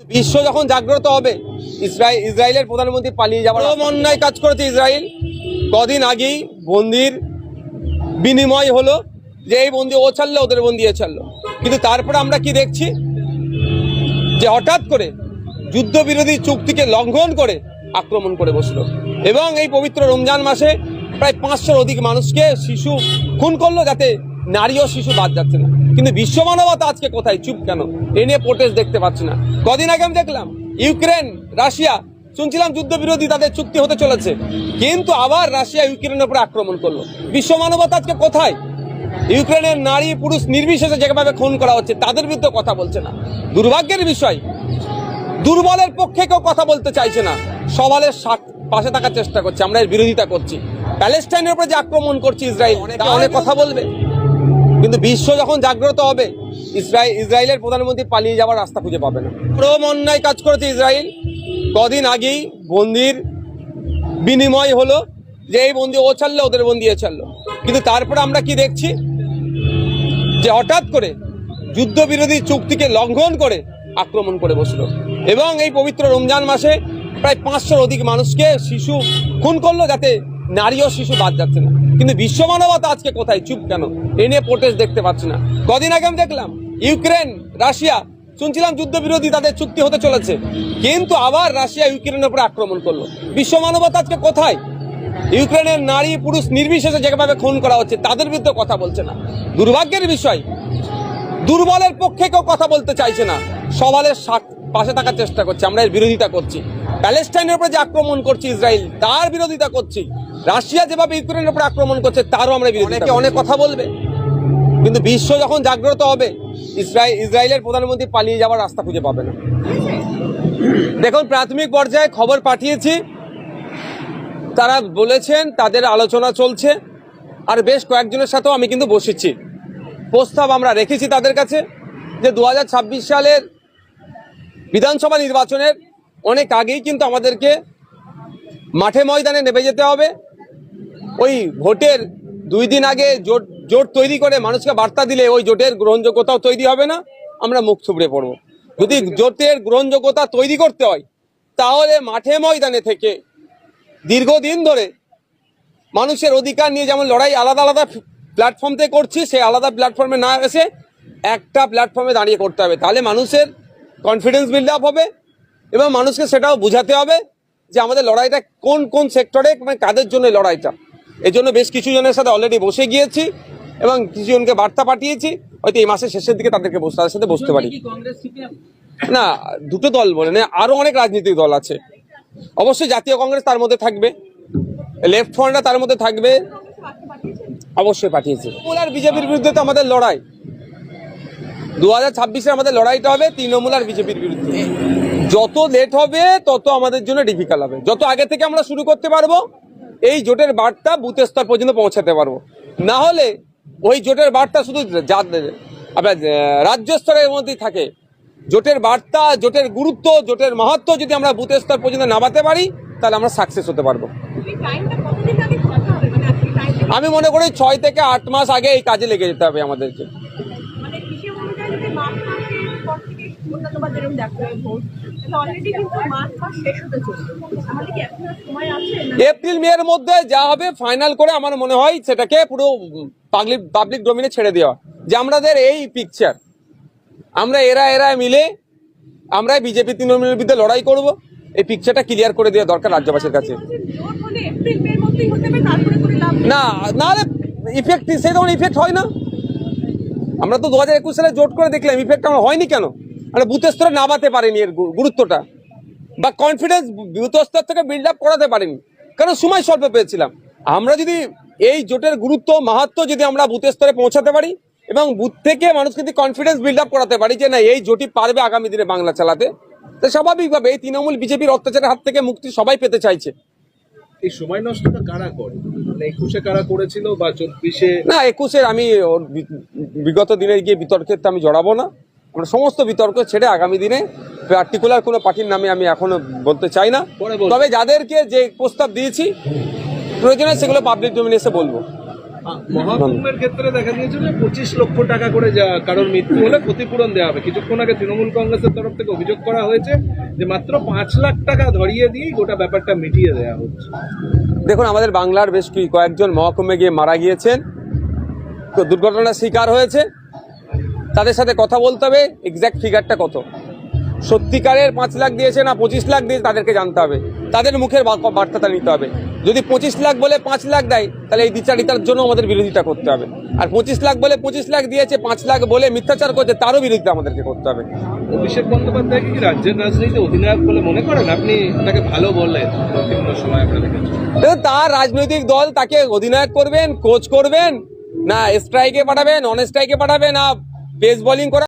বিশ্ব যখন জাগ্রত হবে ইসরায়েল ইসরায়েলের প্রধানমন্ত্রী পালিয়ে যাওয়ার অন্যায় কাজ করেছে ইসরায়েল কদিন আগেই বন্দির বিনিময় হলো যে এই বন্দি ও ছাড়লো ওদের বন্দি এ ছাড়লো। কিন্তু তারপরে আমরা কি দেখছি? যে হঠাৎ করে যুদ্ধবিরোধী চুক্তিকে লঙ্ঘন করে আক্রমণ করে বসল। এবং এই পবিত্র রমজান মাসে প্রায় পাঁচশোর অধিক মানুষকে শিশু খুন করল যাতে নারী ও শিশু বাদ যাচ্ছে না। কিন্তু বিশ্ব মানবতা আজকে কোথায়? চুপ কেন? এ নিয়ে প্রোটেস্ট দেখতে পাচ্ছি না। কদিন আগে আমি দেখলাম ইউক্রেন রাশিয়া শুনছিলাম যুদ্ধবিরোধী তাদের চুক্তি হতে চলেছে। কিন্তু আবার রাশিয়া ইউক্রেনের উপরে আক্রমণ করল। বিশ্ব মানবতা আজকে কোথায়? ইউক্রেনের নারী পুরুষ নির্বিশেষে যেভাবে খুন করা হচ্ছে তাদের বিরুদ্ধে কথা বলছে না। দুর্ভাগ্যের বিষয় দুর্বলের পক্ষে কেউ কথা বলতে চাইছে না। সবালের পাশে থাকার চেষ্টা করছে আমরা এর বিরোধিতা করছি। প্যালেস্টাইনের উপরে যে আক্রমণ করছে ইসরায়েল অনেক কথা বলবে? কিন্তু বিশ্ব যখন জাগ্রত হবে, ইসরায়েল, ইসরায়েলের প্রধানমন্ত্রী পালিয়ে যাওয়ার রাস্তা খুঁজে পাবে না। প্রম অন্যায় কাজ করেছে ইসরায়েল। কদিন আগেই বন্দির বিনিময় হলো যে এই বন্দি ও ছাড়লো, ওদের বন্দি এ ছাড়লো। কিন্তু তারপরে আমরা কি দেখছি? যে হঠাৎ করে যুদ্ধবিরোধী চুক্তিকে লঙ্ঘন করে আক্রমণ করে বসল। এবং এই পবিত্র রমজান মাসে প্রায় পাঁচশোর অধিক মানুষকে শিশু খুন করল যাতে নারী ও শিশু বাদ যাচ্ছে না। কিন্তু বিশ্ব মানবতা আজকে কোথায়? চুপ কেন? এ নিয়ে প্রোটেস্ট দেখতে পাচ্ছি না। কদিন আগে আমি দেখলাম, ইউক্রেন, রাশিয়া, শুনছিলাম যুদ্ধবিরোধী তাদের চুক্তি হতে চলেছে। কিন্তু আবার রাশিয়া ইউক্রেনের উপরে আক্রমণ করল। বিশ্ব মানবতা আজকে কোথায়? ইউক্রেনের নারী, পুরুষ নির্বিশেষে যেভাবে খুন করা হচ্ছে, তাদের বিরুদ্ধে কথা বলছে না। দুর্ভাগ্যের বিষয়, দুর্বলের পক্ষে কেউ কথা বলতে চাইছে না। সবালের পাশে থাকার চেষ্টা করছে, আমরা এর বিরোধিতা করছি। প্যালেস্টাইনের উপরে যে আক্রমণ করছে ইসরায়েল, তার বিরোধিতা করছি। রাশিয়া যেভাবে ইউক্রেনের উপরে আক্রমণ করছে তারও আমরা বিরোধিতা অনেক কথা বলবে। কিন্তু বিশ্ব যখন জাগ্রত হবে ইসরায়েল ইসরায়েলের প্রধানমন্ত্রী পালিয়ে যাওয়ার রাস্তা খুঁজে পাবে না। দেখুন প্রাথমিক পর্যায়ে খবর পাঠিয়েছি। তারা বলেছেন তাদের আলোচনা চলছে। আর বেশ কয়েকজনের সাথেও আমি কিন্তু বসেছি। প্রস্তাব আমরা রেখেছি তাদের কাছে যে দু হাজার ছাব্বিশ সালের বিধানসভা নির্বাচনের অনেক আগেই কিন্তু আমাদেরকে মাঠে ময়দানে নেমে যেতে হবে। ওই ভোটের দুই দিন আগে জোট জোট তৈরি করে মানুষকে বার্তা দিলে ওই জোটের গ্রহণযোগ্যতাও তৈরি হবে না, আমরা মুখ থুবড়ে পড়ব। যদি জোটের গ্রহণযোগ্যতা তৈরি করতে হয়, তাহলে মাঠে ময়দানে থেকে দীর্ঘদিন ধরে মানুষের অধিকার নিয়ে যেমন লড়াই আলাদা আলাদা প্ল্যাটফর্ম থেকে করছি সেই আলাদা প্ল্যাটফর্মে না এসে একটা প্ল্যাটফর্মে দাঁড়িয়ে করতে হবে। তাহলে মানুষের কনফিডেন্স বিল্ড আপ হবে এবং মানুষকে সেটাও বোঝাতে হবে যে আমাদের লড়াইটা কোন কোন সেক্টরে মানে কাদের জন্য লড়াইটা। এই জন্য বেশ কিছু জনের সাথে অলরেডি বসে গিয়েছি এবং কিছু জনকে বার্তা পাঠিয়েছি। হয়তো এই মাসের শেষের দিকে তাদেরকে বসে তাদের সাথে বসতে পারি। না দুটো দল বলে না আরও অনেক রাজনৈতিক দল আছে। অবশ্যই জাতীয় কংগ্রেস তার মধ্যে থাকবে। লেফট ফ্রন্টরা তার মধ্যে থাকবে। অবশ্যই পাঠিয়েছে। তৃণমূল আর বিজেপির বিরুদ্ধে তো আমাদের লড়াই। দু হাজার ছাব্বিশে আমাদের লড়াইটা হবে তৃণমূল আর বিজেপির বিরুদ্ধে। যত লেট হবে তত আমাদের জন্য ডিফিকাল্ট হবে। যত আগে থেকে আমরা শুরু করতে পারব এই জোটের বার্তা বুথ স্তর পর্যন্ত পৌঁছাতে পারব। না হলে ওই জোটের বার্তা শুধু আপনার রাজ্য স্তরের মধ্যেই থাকে। জোটের বার্তা, জোটের গুরুত্ব, জোটের মাহাত্ম যদি আমরা বুথ স্তর পর্যন্ত নামাতে পারি, তাহলে আমরা সাকসেস হতে পারব। আমি মনে করি ছয় থেকে আট মাস আগে এই কাজে লেগে যেতে হবে আমাদেরকে। থেকে অন্যান্য যেরকম দেখা ভোট অলরেডি কিন্তু মার্চ মাস শেষ হতে চলছে। আমাদের কি এখন সময় আছে এপ্রিল মে এর মধ্যে যা হবে ফাইনাল করে আমার মনে হয় সেটাকে পুরো পাবলিক পাবলিক ডোমিনে ছেড়ে দেওয়া। যে আমাদের এই পিকচার আমরা এরা এরা মিলে আমরা বিজেপি তৃণমূলের বিরুদ্ধে লড়াই করব। এই পিকচারটা ক্লিয়ার করে দেওয়া দরকার রাজ্যবাসীর কাছে। না না ইফেক্ট সেই তখন ইফেক্ট হয় না। আমরা তো দু হাজার একুশ সালে জোট করে দেখলাম ইফেক্ট আমার হয়নি কেন? আমরা বুথ স্তরে নামাতে পারেনি এর গুরুত্বটা বা কনফিডেন্স বুথ স্তর থেকে বিল্ড আপ করাতে পারিনি। কারণ সময় স্বল্প পেয়েছিলাম। আমরা যদি এই জোটের গুরুত্ব মাহাত্ম যদি আমরা বুথ স্তরে পৌঁছাতে পারি এবং বুথ থেকে মানুষকে যদি কনফিডেন্স বিল্ড আপ করাতে পারি যে না এই জোটই পারবে আগামী দিনে বাংলা চালাতে তো স্বাভাবিকভাবে এই তৃণমূল বিজেপির অত্যাচারের হাত থেকে মুক্তি সবাই পেতে চাইছে। এই সময় নষ্টটা কারা করে? মানে একুশে কারা করেছিল বা চব্বিশে? না একুশের আমি বিগত দিনে গিয়ে বিতর্কের তো আমি জড়াবো না। আমরা সমস্ত বিতর্ক ছেড়ে আগামী দিনে পার্টিকুলার কোনো পার্টির নামে আমি এখনও বলতে চাই না। তবে যাদেরকে যে প্রস্তাব দিয়েছি প্রয়োজনে সেগুলো পাবলিক ডোমিনে এসে বলব। মহাকুম্ভের ক্ষেত্রে দেখা গিয়েছে যে পঁচিশ লক্ষ টাকা করে কারোর মৃত্যু হলে ক্ষতিপূরণ দেওয়া হবে। কিছুক্ষণ আগে তৃণমূল কংগ্রেসের তরফ থেকে অভিযোগ করা হয়েছে যে মাত্র পাঁচ লাখ টাকা ধরিয়ে দিয়েই গোটা ব্যাপারটা মিটিয়ে দেওয়া হচ্ছে। দেখুন আমাদের বাংলার বেশ কয়েকজন মহকুমে গিয়ে মারা গিয়েছেন। তো দুর্ঘটনার শিকার হয়েছে। তাদের সাথে কথা বলতে হবে এক্স্যাক্ট ফিগারটা কত। সত্যিকারের পাঁচ লাখ দিয়েছে না পঁচিশ লাখ দিয়েছে তাদেরকে জানতে হবে। তাদের মুখের বার্তাটা নিতে হবে। যদি পঁচিশ লাখ বলে পাঁচ লাখ দেয় তাহলে এই দ্বিচারিতার জন্য আমাদের বিরোধিতা করতে হবে। আর পঁচিশ লাখ বলে পঁচিশ লাখ দিয়েছে পাঁচ লাখ বলে মিথ্যাচার করছে তারও বিরোধিতা আমাদেরকে করতে হবে। অভিষেক বন্দ্যোপাধ্যায় কি রাজ্যের রাজনীতিতে অধিনায়ক বলে মনে করেন? আপনি তাকে ভালো বললেন বিভিন্ন সময় তার রাজনৈতিক দল তাকে অধিনায়ক করবেন কোচ করবেন না স্ট্রাইকে পাঠাবেন অন স্ট্রাইকে পাঠাবেন না পেস বোলিং করা